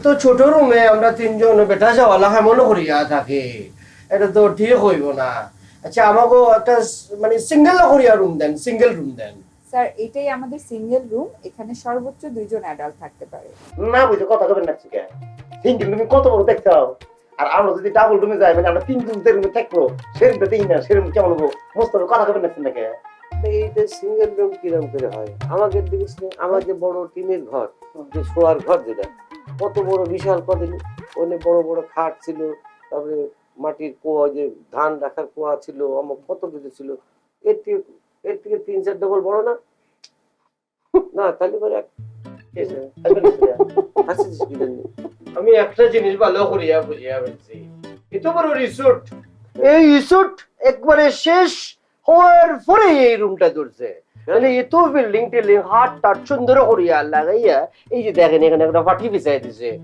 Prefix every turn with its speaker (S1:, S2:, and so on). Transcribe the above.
S1: তো ছোট রুমে আমরা তিনজন বেটা যাওয়ালা কেমন করিয়া থাকি। এটা তো ঠিক হইব না। আচ্ছা আমাকে একটা মানে সিঙ্গেল করিয়া রুম দেন সিঙ্গেল রুম দেন।
S2: স্যার এটাই আমাদের সিঙ্গেল রুম এখানে সর্বোচ্চ দুইজন অ্যাডাল্ট থাকতে পারে।
S3: না বুঝে কথা কবেন না ঠিক সিঙ্গেল তুমি কত বড় দেখছাও আর আমরা যদি ডাবল রুমে যাই মানে আমরা তিনজন যে রুমে থাকব সেরুমটা দিই না সেরুম কেমন হব? মস্ত কথা কবেন না নাকি?
S4: এইটা সিঙ্গেল রুম কিরম করে হয়? আমাদের দিকে আমার যে বড় টিনের ঘর যে শোয়ার ঘর যেটা কত বড় বিশাল কদিন ওখানে বড় বড় খাট ছিল তারপরে মাটির কুয়া যে ধান রাখার কুয়া ছিল আমার কত কিছু ছিল। এর থেকে এর থেকে তিন চার ডবল বড় না? না তাহলে পরে?
S1: আমি একটা জিনিস ভালো করিয়া বুঝিয়া পেয়েছি এত বড় রিসোর্ট এই রিসোর্ট একবারে শেষ। হওয়ার পরে এই রুমটা ধরছে। মানে এত বিল্ডিং টিল্ডিং হাট টাট সুন্দর করিয়া লাগাইয়া এই যে দেখেন এখানে একটা পাটি বিছাই দিছে।